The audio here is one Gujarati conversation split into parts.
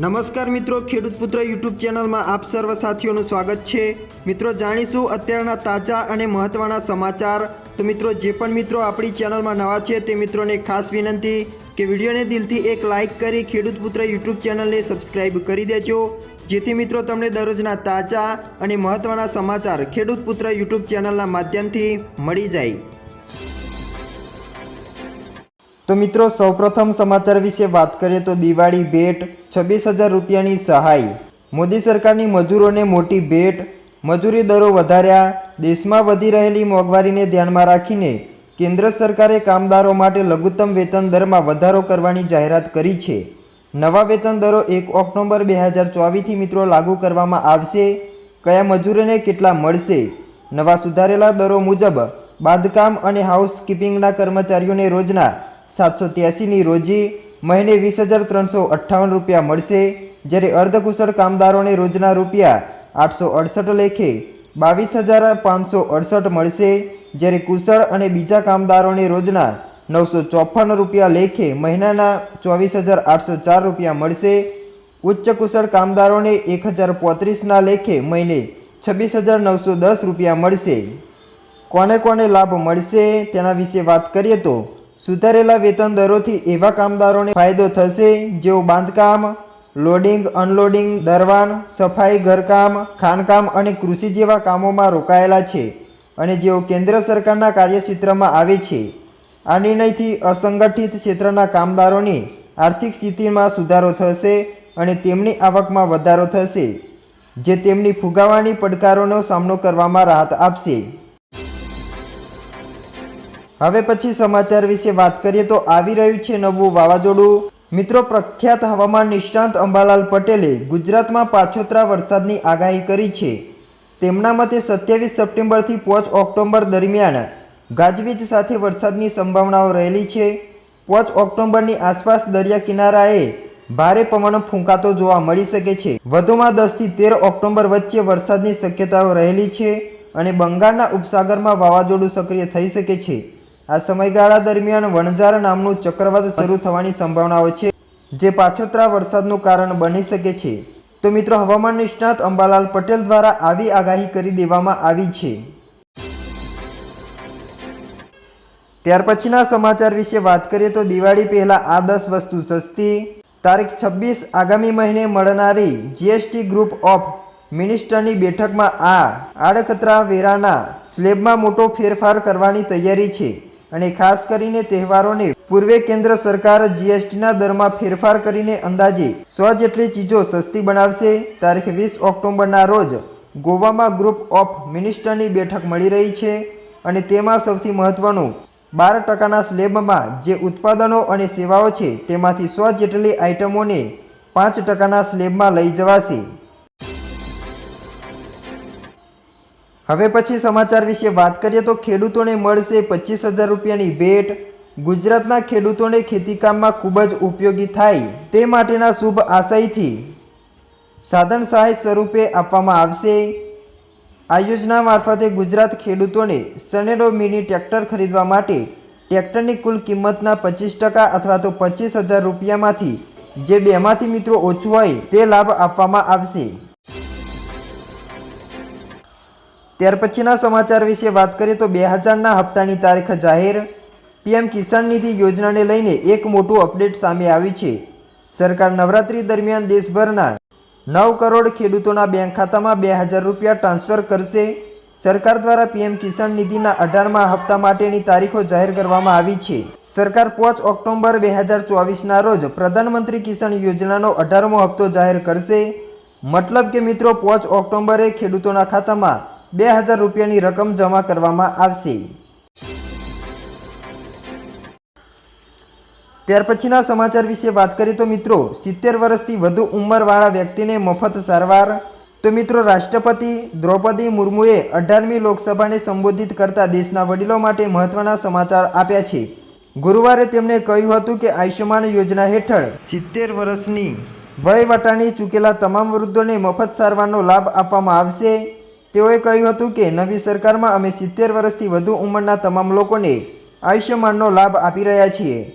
નમસ્કાર મિત્રો, ખેડૂત પુત્ર યુટ્યુબ ચેનલમાં આપ સર્વ સાથીઓનું સ્વાગત છે. મિત્રો, જાણીશું અત્યારના તાજા અને મહત્ત્વના સમાચાર. તો મિત્રો, જે પણ મિત્રો આપણી ચેનલમાં નવા છે, તે મિત્રોને ખાસ વિનંતી કે વિડીયોને દિલથી એક લાઇક કરી ખેડૂત પુત્ર યુટ્યુબ ચેનલને સબસ્ક્રાઇબ કરી દેજો. જેથી મિત્રો, તમને દરરોજના તાજા અને મહત્ત્વના સમાચાર ખેડૂત પુત્ર યુટ્યુબ ચેનલના માધ્યમથી મળી જાય. તો મિત્રો, સૌપ્રથમ સમાચાર વિશે વાત કરીએ તો દિવાળી ભેટ છવ્વીસ હજાર રૂપિયાની સહાય. મોદી સરકારની મજૂરોને મોટી ભેટ. મજૂરી દરો વધાર્યા. દેશમાં વધી રહેલી મોંઘવારીને ધ્યાનમાં રાખીને કેન્દ્ર સરકારે કામદારો માટે લઘુત્તમ વેતન દરમાં વધારો કરવાની જાહેરાત કરી છે. નવા વેતન દરો એક ઓક્ટોબર બે હજાર ચોવીસથી મિત્રો લાગુ કરવામાં આવશે. કયા મજૂરોને કેટલા મળશે? નવા સુધારેલા દરો મુજબ બાંધકામ અને હાઉસકીપિંગના કર્મચારીઓને રોજના સાતસો ત્યાસીની રોજી મહિને વીસ હજાર ત્રણસો અઠ્ઠાવન રૂપિયા મળશે, જ્યારે અર્ધકુશળ કામદારોને રોજના રૂપિયા આઠસો અડસઠ લેખે બાવીસ હજાર પાંચસો અડસઠ મળશે, જ્યારે કુશળ અને બીજા કામદારોને રોજના નવસો ચોપન રૂપિયા લેખે મહિનાના ચોવીસ હજાર આઠસો ચાર રૂપિયા મળશે. ઉચ્ચ કુશળ કામદારોને એક હજાર પોત્રીસના લેખે મહિને છવ્વીસ હજાર નવસો દસ રૂપિયા મળશે. કોને કોને લાભ મળશે તેના વિશે વાત કરીએ તો સુધારેલા વેતન દરોથી એવા કામદારોને ફાયદો થશે જેઓ બાંધકામ, લોડિંગ, અનલોડિંગ, દરવાન, સફાઈ, ઘરકામ ખાણકામ અને કૃષિ જેવા કામોમાં રોકાયેલા છે અને જેઓ કેન્દ્ર સરકારના કાર્યક્ષેત્રમાં આવે છે. આ નિર્ણયથી અસંગઠિત ક્ષેત્રના કામદારોની આર્થિક સ્થિતિમાં સુધારો થશે અને તેમની આવકમાં વધારો થશે, જે તેમની ફુગાવાની પડકારોનો સામનો કરવામાં રાહત આપશે. હવે પછી સમાચાર વિશે વાત કરીએ તો આવી રહ્યું છે નવું વાવાઝોડું. મિત્રો, પ્રખ્યાત હવામાન નિષ્ણાંત અંબાલાલ પટેલે ગુજરાતમાં પાછોતરા વરસાદની આગાહી કરી છે. તેમના મતે સત્યાવીસ સપ્ટેમ્બરથી પાંચ ઓક્ટોબર દરમિયાન ગાજવીજ સાથે વરસાદની સંભાવનાઓ રહેલી છે. પાંચ ઓક્ટોબરની આસપાસ દરિયા કિનારાએ ભારે પવન ફૂંકાતો જોવા મળી શકે છે. વધુમાં દસથી તેર ઓક્ટોબર વચ્ચે વરસાદની શક્યતાઓ રહેલી છે અને બંગાળના ઉપસાગરમાં વાવાઝોડું સક્રિય થઈ શકે છે. આ સમયગાળા દરમિયાન વણઝાર નામનું ચક્રવાત શરૂ થવાની સંભાવનાઓ છે, જે પાછોતરા વરસાદનું કારણ બની શકે છે. તો મિત્રો, હવામાન નિષ્ણાત અંબાલાલ પટેલ દ્વારા આવી આગાહી કરી દેવામાં આવી છે. ત્યાર પછીના સમાચાર વિશે વાત કરીએ તો દિવાળી પહેલા આ દસ વસ્તુ સસ્તી, તારીખ છવ્વીસ આગામી મહિને મળનારી જીએસટી ગ્રુપ ઓફ મિનિસ્ટરની બેઠકમાં આ આડકતરા વેરાના સ્લેબમાં મોટો ફેરફાર કરવાની તૈયારી છે. અને ખાસ કરીને તહેવારોને પૂર્વે કેન્દ્ર સરકાર જીએસટીના દરમાં ફેરફાર કરીને અંદાજે સો જેટલી ચીજો સસ્તી બનાવશે. તારીખ વીસ ઓક્ટોબરના રોજ ગોવામાં ગ્રુપ ઓફ મિનિસ્ટરની બેઠક મળી રહી છે અને તેમાં સૌથી મહત્વનું, બાર ટકાના સ્લેબમાં જે ઉત્પાદનો અને સેવાઓ છે તેમાંથી સો જેટલી આઇટમોને પાંચ ટકાના સ્લેબમાં લઈ જવાશે. હવે પછી સમાચાર વિશે વાત કરીએ તો ખેડૂતોને મળશે પચીસ હજાર રૂપિયાની ભેટ. ગુજરાતના ખેડૂતોને ખેતીકામમાં ખૂબ જ ઉપયોગી થાય તે માટેના શુભ આશયથી સાધન સહાય સ્વરૂપે આપવામાં આવશે. આ યોજના મારફતે ગુજરાત ખેડૂતોને સનેડો મિની ટ્રેક્ટર ખરીદવા માટે ટ્રેક્ટરની કુલ કિંમતના પચીસ ટકા અથવા તો પચીસ હજાર રૂપિયામાંથી જે બેમાંથી મિત્રો ઓછું હોય તે લાભ આપવામાં આવશે. ત્યાર પછીના સમાચાર વિશે વાત કરીએ તો બે હજારના હપ્તાની તારીખ જાહેર. પીએમ કિસાન નિધિ યોજનાને લઈને એક મોટું અપડેટ સામે આવ્યું છે. સરકાર નવરાત્રી દરમિયાન દેશભરના નવ કરોડ ખેડૂતોના બેંક ખાતામાં બે હજાર રૂપિયા ટ્રાન્સફર કરશે. સરકાર દ્વારા પીએમ કિસાન નિધિના અઢારમા હપ્તા માટેની તારીખો જાહેર કરવામાં આવી છે. સરકાર પાંચ ઓક્ટોબર બે હજાર ચોવીસના રોજ પ્રધાનમંત્રી કિસાન યોજનાનો અઢારમો હપ્તો જાહેર કરશે. મતલબ કે મિત્રો, પાંચ ઓક્ટોબરે ખેડૂતોના ખાતામાં બે હજાર રૂપિયાની રકમ જમા કરવામાં આવશે. ત્યાર પછીના સમાચાર વિશે વાત કરીએ તો મિત્રો, સિત્તેર વર્ષથી વધુ ઉંમરવાળા વ્યક્તિને મફત સારવાર. તો મિત્રો, રાષ્ટ્રપતિ દ્રૌપદી મુર્મુએ અઢારમી લોકસભાને સંબોધિત કરતા દેશના વડીલો માટે મહત્વના સમાચાર આપ્યા છે. ગુરુવારે તેમણે કહ્યું હતું કે આયુષ્યમાન યોજના હેઠળ સિત્તેર વર્ષની વયવટાની ચૂકેલા તમામ વૃદ્ધોને મફત સારવારનો લાભ આપવામાં આવશે. તેઓએ કહ્યું હતું કે, નવી સરકારમાં અમે સિત્તેર વર્ષથી વધુ ઉંમરના તમામ લોકોને આયુષ્યમાનનો લાભ આપી રહ્યા છીએ.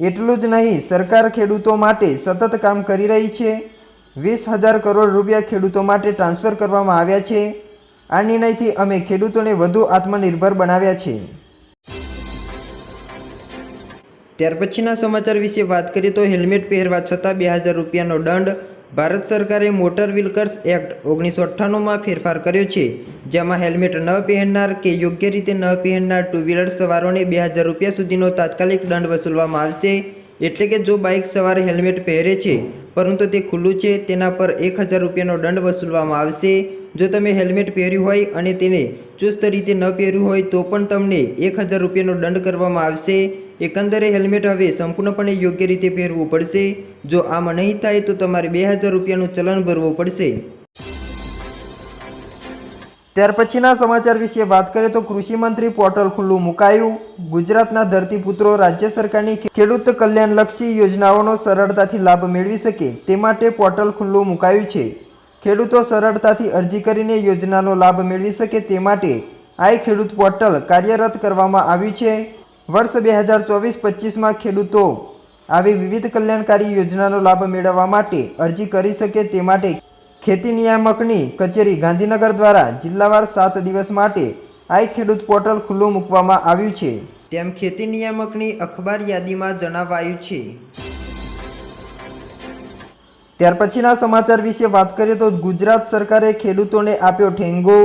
એટલું જ નહીં, સરકાર ખેડૂતો માટે સતત કામ કરી રહી છે. વીસ હજાર કરોડ રૂપિયા ખેડૂતો માટે ટ્રાન્સફર કરવામાં આવ્યા છે. આ નિર્ણયથી અમે ખેડૂતોને વધુ આત્મનિર્ભર બનાવ્યા છે. ત્યાર પછીના સમાચાર વિશે વાત કરીએ તો હેલ્મેટ પહેરવા છતાં બે હજાર રૂપિયાનો દંડ ભારત સરકારે મોટર વ્હીકલ્સ એક્ટ ઓગણીસો અઠ્ઠાણુંમાં ફેરફાર કર્યો છે, જેમાં હેલ્મેટ ન પહેરનાર કે યોગ્ય રીતે ન પહેરનાર ટુ વ્હીલર સવારોને બે હજાર રૂપિયા સુધીનો તાત્કાલિક દંડ વસૂલવામાં આવશે. એટલે કે જો બાઇક સવાર હેલ્મેટ પહેરે છે, પરંતુ તે ખુલ્લું છે, તેના પર એક હજાર રૂપિયાનો દંડ વસૂલવામાં આવશે. જો તમે હેલ્મેટ પહેર્યું હોય અને તેને ચુસ્ત રીતે ન પહેર્યું હોય, તો પણ તમને એક હજાર રૂપિયાનો દંડ કરવામાં આવશે. એકંદરે હેલ્મેટ હવે સંપૂર્ણપણે યોગ્ય રીતે પહેરવું પડશે. જો આમાં નહીં થાય તો તમારે બે હજાર રૂપિયાનું ચલણ ભરવું પડશે. ત્યાર પછીના સમાચાર વિશે વાત કરીએ તો કૃષિ મંત્રી પોર્ટલ ખુલ્લું મુકાયું. ગુજરાતના ધરતીપુત્રો રાજ્ય સરકારની ખેડૂત કલ્યાણલક્ષી યોજનાઓનો સરળતાથી લાભ મેળવી શકે તે માટે પોર્ટલ ખુલ્લું મુકાયું છે. ખેડૂતો સરળતાથી અરજી કરીને યોજનાનો લાભ મેળવી શકે તે માટે આ ખેડૂત પોર્ટલ કાર્યરત કરવામાં આવ્યું છે. વર્ષ બે હજાર ચોવીસ પચીસમાં ખેડૂતો આવી વિવિધ કલ્યાણકારી યોજનાનો લાભ મેળવવા માટે અરજી કરી શકે તે માટે ખેતી નિયામકની કચેરી ગાંધીનગર દ્વારા જિલ્લાવાર સાત દિવસ માટે આઈ ખેડૂત પોર્ટલ ખુલ્લું મૂકવામાં આવ્યું છે. તેમ ખેતી નિયામકની અખબાર યાદીમાં જણાવાયું છે. ત્યાર પછીના સમાચાર વિશે વાત કરીએ તો ગુજરાત સરકારે ખેડૂતોને આપ્યો ઠેંગો.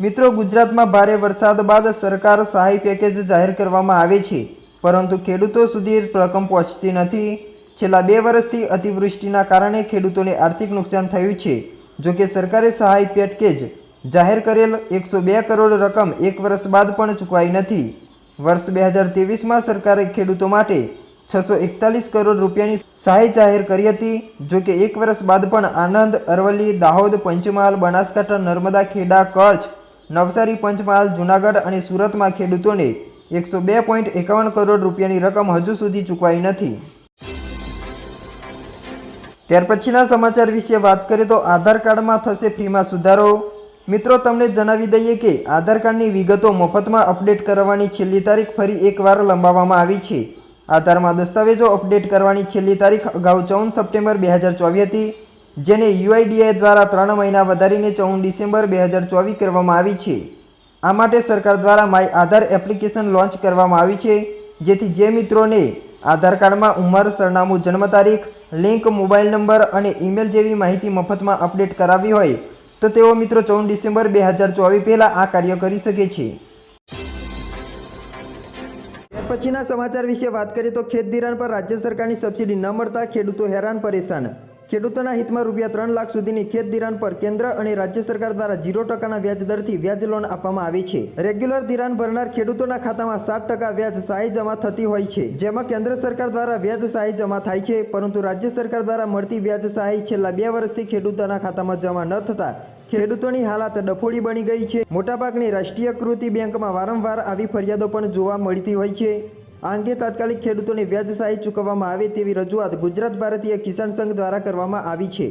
મિત્રો, ગુજરાતમાં ભારે વરસાદ બાદ સરકાર સહાય પેકેજ જાહેર કરવામાં આવે છે. પરંતુ ખેડૂતો સુધી રકમ પહોંચતી નથી. છેલ્લા બે વર્ષથી અતિવૃષ્ટિના કારણે ખેડૂતોને આર્થિક નુકસાન થયું છે. જો કે સરકારે સહાય પેકેજ જાહેર કરેલ એકસો બે કરોડ રકમ એક વર્ષ બાદ પણ ચૂકવાઈ નથી. વર્ષ બે હજાર ત્રેવીસમાં સરકારે ખેડૂતો માટે છસો એકતાલીસ કરોડ રૂપિયાની સહાય જાહેર કરી હતી. જો કે એક વર્ષ બાદ પણ આનંદ, અરવલ્લી, દાહોદ, પંચમહાલ, બનાસકાંઠા, નર્મદા, ખેડા, કચ્છ નવસારી, પંચમહાલ, જૂનાગઢ અને સુરતમાં ખેડૂતોને એકસો બે પોઈન્ટ એકાવન કરોડ રૂપિયાની રકમ હજુ સુધી ચૂકવાઈ નથી. ત્યાર પછીના સમાચાર વિશે વાત કરીએ તો આધાર કાર્ડમાં થશે ફ્રીમાં સુધારો. મિત્રો, તમને જણાવી દઈએ કે આધાર કાર્ડની વિગતો મફતમાં અપડેટ કરવાની છેલ્લી તારીખ ફરી એકવાર લંબાવવામાં આવી છે. આધારમાં દસ્તાવેજો અપડેટ કરવાની છેલ્લી તારીખ અગાઉ ચૌદ સપ્ટેમ્બર બે હજાર ચોવીસ હતી. જેને યુઆઈડીઆઈ દ્વારા ત્રણ મહિના વધારીને ચૌદ ડિસેમ્બર બે હજાર ચોવીસ કરવામાં આવી છે. આ માટે સરકાર દ્વારા માય આધાર એપ્લિકેશન લોન્ચ કરવામાં આવી છે. જેથી જે મિત્રોને આધાર કાર્ડમાં ઉંમર, સરનામું, જન્મ તારીખ, લિંક, મોબાઈલ નંબર અને ઈમેલ જેવી માહિતી મફતમાં અપડેટ કરાવી હોય, તો તેઓ મિત્રો ચૌદ ડિસેમ્બર બે હજાર ચોવીસ પહેલાં આ કાર્ય કરી શકે છે. પછીના સમાચાર વિશે વાત કરીએ તો ખેત ધિરાણ પર રાજ્ય સરકારની સબસિડી ન મળતા ખેડૂતો હેરાન પરેશાન. ખેડૂતોના હિતમાં રૂપિયા ત્રણ લાખ સુધીની ખેત ધિરાણ પર કેન્દ્ર અને રાજ્ય સરકાર દ્વારા ઝીરો ટકાના વ્યાજ દરથી વ્યાજ લોન આપવામાં આવી છે. રેગ્યુલર ધિરાણ ભરનાર ખેડૂતોના ખાતામાં સાત ટકા વ્યાજ સહાય જમા થતી હોય છે, જેમાં કેન્દ્ર સરકાર દ્વારા વ્યાજ સહાય જમા થાય છે, પરંતુ રાજ્ય સરકાર દ્વારા મળતી વ્યાજ સહાય છેલ્લા બે વર્ષથી ખેડૂતોના ખાતામાં જમા ન થતા ખેડૂતોની હાલત ડફોડી બની ગઈ છે. મોટાભાગની રાષ્ટ્રીયકૃતિ બેંકમાં વારંવાર આવી ફરિયાદો પણ જોવા મળતી હોય છે. આ અંગે તાત્કાલિક ખેડૂતોને વ્યાજ સહાય ચૂકવવામાં આવે તેવી રજૂઆત ગુજરાત ભારતીય કિસાન સંઘ દ્વારા કરવામાં આવી છે.